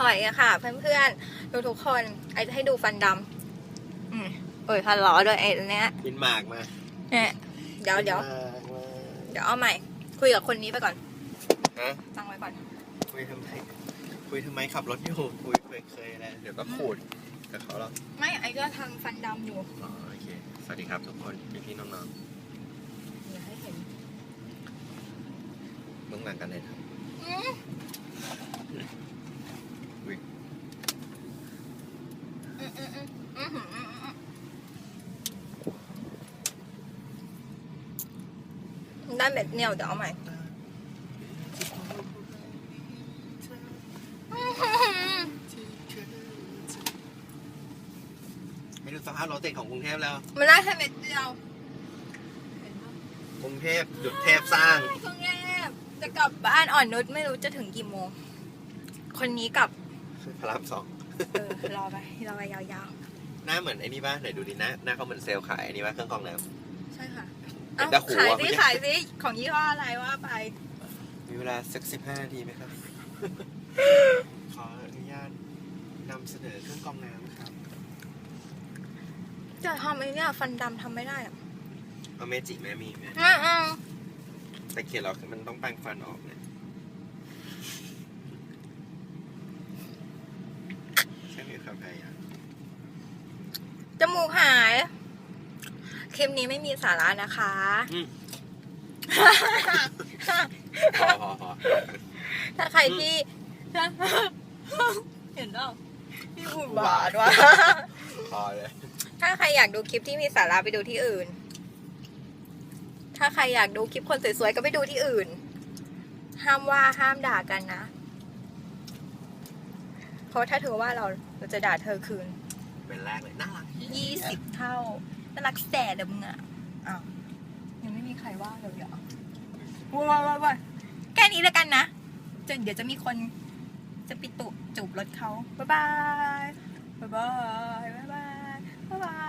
หอยอะค่ะ เพื่อนๆทุกทุกๆคนไอจะให้ดูฟันดำอืมเอ้ยฟันหล้อด้วยไอ้เนี้ยบินหมากมาเนี่ยเดี๋ยวเดี๋ยวบินหมากมาเดี๋ยวเอาใหม่ คุยกับคนนี้ไปก่อนฮะตั้งไว้ก่อน คุยทำไมคุยทำไมขับรถอยู่คุยเคยเคยแล้วเดี๋ยวก็ขูดกับเขาหรอกไม่ไอก็ทำฟันดำอยู่อ๋อโอเคสวัสดีครับทุกคนพี่พี่ๆน้องอย่าให้เห็นๆเบื้องหลังกันเลยครับ ได้เม็ดเหนียวเดี๋ยวเอาใหม่ไม่ดูสภาพรถติดของกรุงเทพแล้ว มันได้แค่เม็ดเดียวกรุงเทพหยุดเทพสร้างกรุงเทพจะกลับบ้านอ่อนนุชไม่รู้จะถึงกี่โมง คนนี้กลับ พระรามสองเออรอไปรอไปยาวหน้าเหมือนไอ้นี่ป่ะไหนดูดิหน้าหน้าเขาเหมือนเซลล์ขายไอ้นี่ป่ะเครื่องกรองน้ๆใช่ค่ะเป็นเอ้าตะขูขายอะสิไม่ใช่ขายสิของยี่ห้ออะไรว่าไปำมีเวลาสักสิบห้านาทีไหมครับ ขออนุญาตนำเสนอเครื่องกรองน้ำครับจะทำไอ้เนี่ยฟันดำทำไม่ได้อะเอาเมจิแม่มีไหมอืมอืมแต่เขียนเรามันต้องแปรงฟันออกเนี่ย ใช่ไหมครับพยายามจมูกหาย คลิปนี้ไม่มีสาระนะคะพอพอพอถ้าใครที่ เห็นเปล่าพี่อุบาทว่ะ พอเลย ถ้าใครอยากดูคลิปที่มีสาระไปดูที่อื่น ถ้าใครอยากดูคลิปคนสวยๆก็ไปดูที่อื่น ห้ามว่าห้ามด่ากันนะเพ ราะถ้าเธอว่าเราเราจะด่าเธอคืน เป็นแรกเลยน่ารักยี่สิบเท่าน่ารักแสนเดิมงอะอ้าวยังไม่มีใครว่าเลยเหรอว้าวว้าวว้าวแค่นี้แล้วกันนะจนเดี๋ยวจะมีคนจะปิดตุจูบรถเขาบ๊ายบายบ๊ายบาย